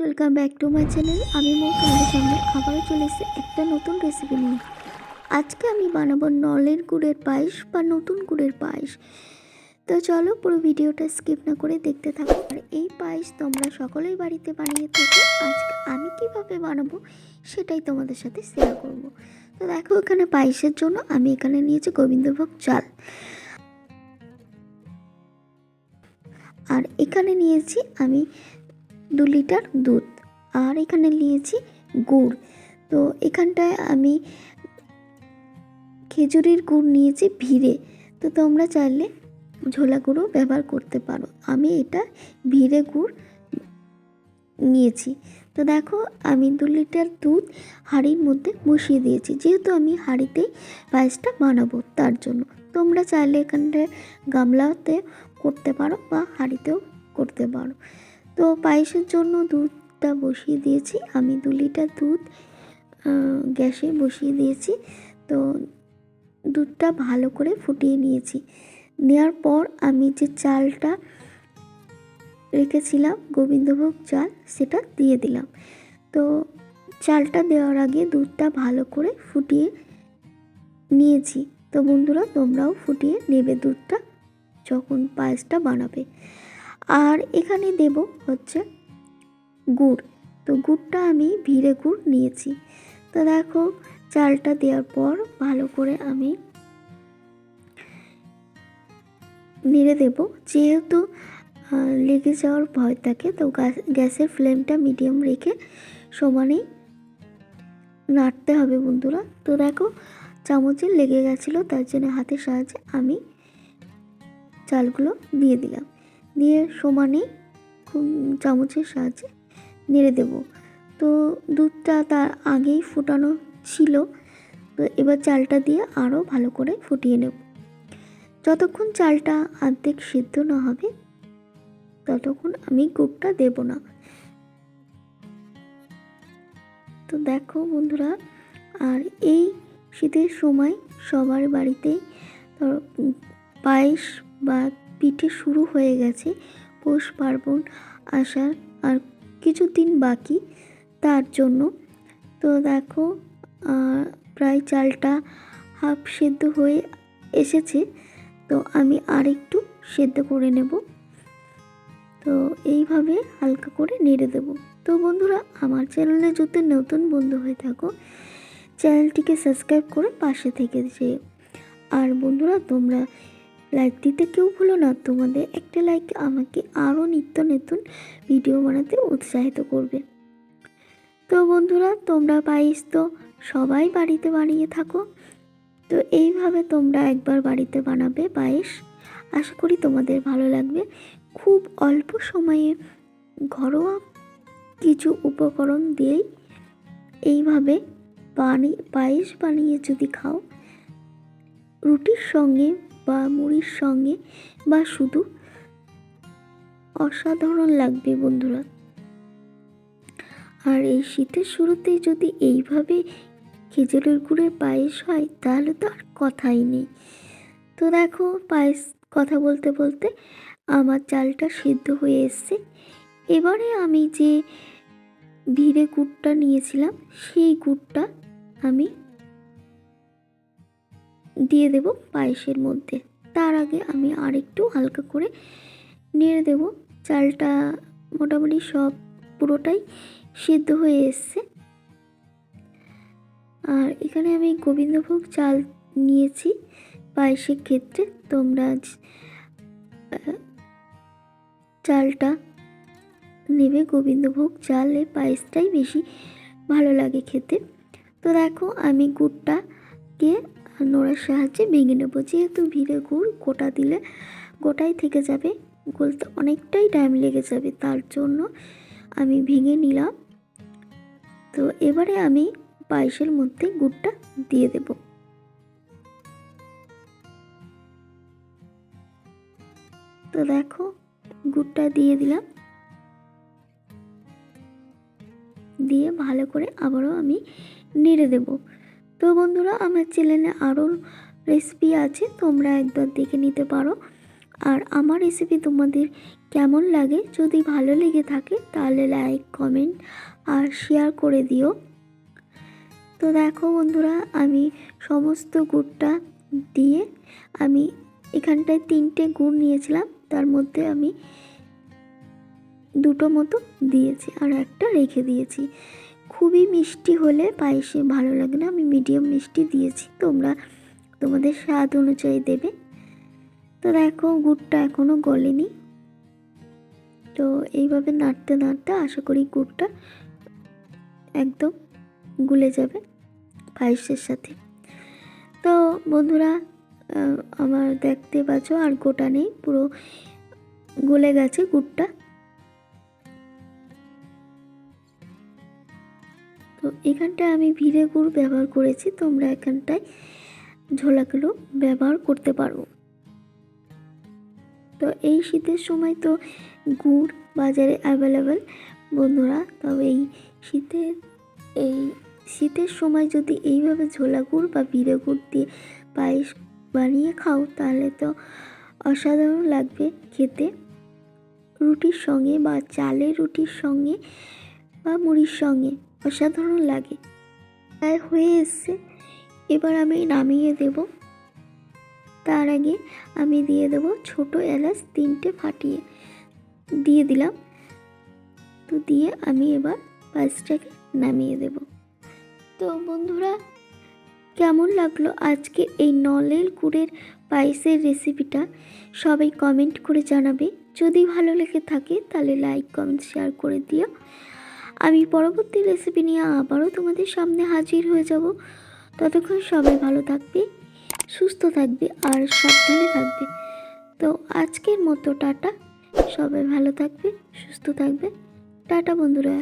Welcome back to my channel আমি মোর তোমাদের সামনে আবারও চলে এসেছি একটা নতুন রেসিপি নিয়ে। আজকে আমি বানাবো নলের গুড়ের পায়েস বা নতুন গুড়ের পায়েস। তো চলো পুরো ভিডিওটা স্কিপ না করে দেখতে থাকো। আর এই পায়েস তোমরা সকলেই বাড়িতে বানিয়ে থাকো। আজকে আমি কীভাবে বানাবো সেটাই তোমাদের সাথে শেয়ার করব। তো দেখো এখানে পায়েসের জন্য আমি এখানে নিয়েছি গোবিন্দভোগ চাল। আর এখানে নিয়েছি আমি দু লিটার দুধ। আর এখানে নিয়েছি গুড়। তো এখানটায় আমি খেজুরির গুড় নিয়েছি ভিড়ে। তো তোমরা চাইলে ঝোলা গুঁড়ো ব্যবহার করতে পারো। আমি এটা ভিড়ে গুড় নিয়েছি। তো দেখো, আমি দু লিটার দুধ হাঁড়ির মধ্যে বসিয়ে দিয়েছি। যেহেতু আমি হাঁড়িতেই পায়েসটা বানাবো তার জন্য। তোমরা চাইলে এখানটায় গামলাতে করতে পারো বা হাঁড়িতেও করতে পারো। তো পায়েসের জন্য দুধটা বসিয়ে দিয়েছি। আমি দু লিটার দুধ গ্যাসে বসিয়ে দিয়েছি। তো দুধটা ভালো করে ফুটিয়ে নিয়েছি। নেওয়ার পর আমি যে চালটা রেখেছিলাম, গোবিন্দভোগ চাল, সেটা দিয়ে দিলাম। তো চালটা দেওয়ার আগে দুধটা ভালো করে ফুটিয়ে নিয়েছি। তো বন্ধুরা, তোমরাও ফুটিয়ে নেবে দুধটা যখন পায়েসটা বানাবে। আর এখানে দেব হচ্ছে গুড়। তো গুড়টা আমি ভিড়ে গুড় নিয়েছি। তো দেখো, চালটা দেওয়ার পর ভালো করে আমি নেড়ে দেব। যেহেতু লেগে যাওয়ার ভয় থাকে, তো গ্যাস- গ্যাসের ফ্লেমটা মিডিয়াম রেখে সমানেই নাড়তে হবে বন্ধুরা। তো দেখো, চামচে লেগে গেছিল, তার জন্য হাতের সাহায্যে আমি চালগুলো দিয়ে দিলাম। দিয়ে সমানেই খুব চামচের সাহায্যে নেড়ে দেব। তো দুধটা তার আগেই ফুটানো ছিল। তো এবার চালটা দিয়ে আরও ভালো করে ফুটিয়ে নেব। যতক্ষণ চালটা অর্ধেক সিদ্ধ না হবে, ততক্ষণ আমি গুড়টা দেব না। তো দেখো বন্ধুরা, আর এই শীতের সময় সবার বাড়িতেই ধরো পায়েস বা পিঠে শুরু হয়ে গেছে। পৌষ পার্বণ আসার আর কিছুদিন বাকি তার জন্য। তো দেখো প্রায় চালটা হাফ সেদ্ধ হয়ে এসেছে। তো আমি আর একটু সেদ্ধ করে নেব। তো এইভাবে হালকা করে নেড়ে দেব। তো বন্ধুরা, আমার চ্যানেলে যদি নতুন বন্ধু হয়ে থাকো, চ্যানেলটিকে সাবস্ক্রাইব করে পাশে থেকে যেও। আর বন্ধুরা, তোমরা লাইক দিতে কেউ ভুলো না। তোমাদের একটা লাইক আমাকে আরও নিত্য নতুন ভিডিও বানাতে উৎসাহিত করবে। তো বন্ধুরা, তোমরা পায়েস তো সবাই বাড়িতে বানিয়ে থাকো। তো এইভাবে তোমরা একবার বাড়িতে বানাবে পায়েস। আশা করি তোমাদের ভালো লাগবে। খুব অল্প সময়ে ঘরোয়া কিছু উপকরণ দিয়েই এইভাবে পানি পায়েস বানিয়ে যদি খাও, রুটির সঙ্গে বা মুড়ির সঙ্গে বা শুধু অসাধারণ লাগবে বন্ধুরা। আর এই শীতের শুরুতেই যদি এইভাবে খেজুরের গুড়ের পায়েস হয়, তাহলে তো আর কথাই নেই। তো দেখো, পায়েস কথা বলতে বলতে আমার চালটা সিদ্ধ হয়ে এসছে। এবারে আমি যে ভিড়ে গুড়টা নিয়েছিলাম, সেই গুড়টা আমি দিয়ে দেব পায়েসের মধ্যে। তার আগে আমি আরেকটু হালকা করে নেড়ে দেব। চালটা মোটামুটি সব পুরোটাই সিদ্ধ হয়ে এসছে। আর এখানে আমি গোবিন্দভোগ চাল নিয়েছি পায়েসের ক্ষেত্রে। তোমরা চালটা নেবে, গোবিন্দভোগ চালে পায়েসটাই বেশি ভালো লাগে খেতে। তো দেখো আমি গুড়টাকে নোড়ার সাহায্যে ভেঙে নেব। যেহেতু ভিড়ে গুড় গোটা দিলে গোটাই থেকে যাবে গলতে অনেকটাই টাইম লেগে যাবে, তার জন্য আমি ভেঙে নিলাম। তো এবারে আমি পায়েসের মধ্যে গুড়টা দিয়ে দেব। তো দেখো, গুড়টা দিয়ে দিলাম। দিয়ে ভালো করে আবারও আমি নেড়ে দেব। তো বন্ধুরা, আমার চ্যানেলে আরও রেসিপি আছে, তোমরা একবার দেখে নিতে পারো। আর আমার রেসিপি তোমাদের কেমন লাগে, যদি ভালো লেগে থাকে, তাহলে লাইক কমেন্ট আর শেয়ার করে দিও। তো দেখো বন্ধুরা, আমি সমস্ত গুড়টা দিয়ে আমি এখানটায় তিনটে গুড় নিয়েছিলাম, তার মধ্যে আমি দুটো মতো দিয়েছি আর একটা রেখে দিয়েছি। খুবই মিষ্টি হলে পায়েসে ভালো লাগে না। আমি মিডিয়াম মিষ্টি দিয়েছি। তোমরা তোমাদের স্বাদ অনুযায়ী দেবে। তো দেখো, গুড়টা এখনও গলেনি। তো এইভাবে নাড়তে নাড়তে আশা করি গুড়টা একদম গুলে যাবে পায়েসের সাথে। তো বন্ধুরা আমার দেখতে পাচ্ছ আর গোটা নেই, পুরো গলে গেছে গুড়টা। তো এখানটায় আমি ভিড়ে গুড় ব্যবহার করেছি, তোমরা এখানটায় ঝোলাগুলো ব্যবহার করতে পারো। তো এই শীতের সময় তো গুড় বাজারে অ্যাভেলেবেল বন্ধুরা তবে এই শীতের এই শীতের সময় যদি এইভাবে ঝোলা গুড় বা ভিড়ে গুড় দিয়ে পায়েস বানিয়ে খাও, তাহলে তো অসাধারণ লাগবে খেতে। রুটির সঙ্গে বা চালের রুটির সঙ্গে বা মুড়ির সঙ্গে অসাধারণ লাগে। প্রায় হয়ে এসছে। এবার আমি নামিয়ে দেব। তার আগে আমি দিয়ে দেব ছোট এলাচ তিনটে ফাটিয়ে। দিয়ে দিলাম। তো দিয়ে আমি এবার পায়েসটাকে নামিয়ে দেব। তো বন্ধুরা, কেমন লাগল আজকে এই নলেল গুড়ের পায়েসের রেসিপিটা? সবাই কমেন্ট করে জানাবে। যদি ভালো লেগে থাকে তাহলে লাইক, কমেন্ট, শেয়ার করে দিও। আমি পরবর্তী রেসিপি নিয়ে আবারও তোমাদের সামনে হাজির হয়ে যাব। ততক্ষণ সবাই ভালো থাকবে, সুস্থ থাকবে আর সাবধানে থাকবে। তো আজকের মতো, টাটা। সবাই ভালো থাকবে, সুস্থ থাকবে। টাটা বন্ধুরা।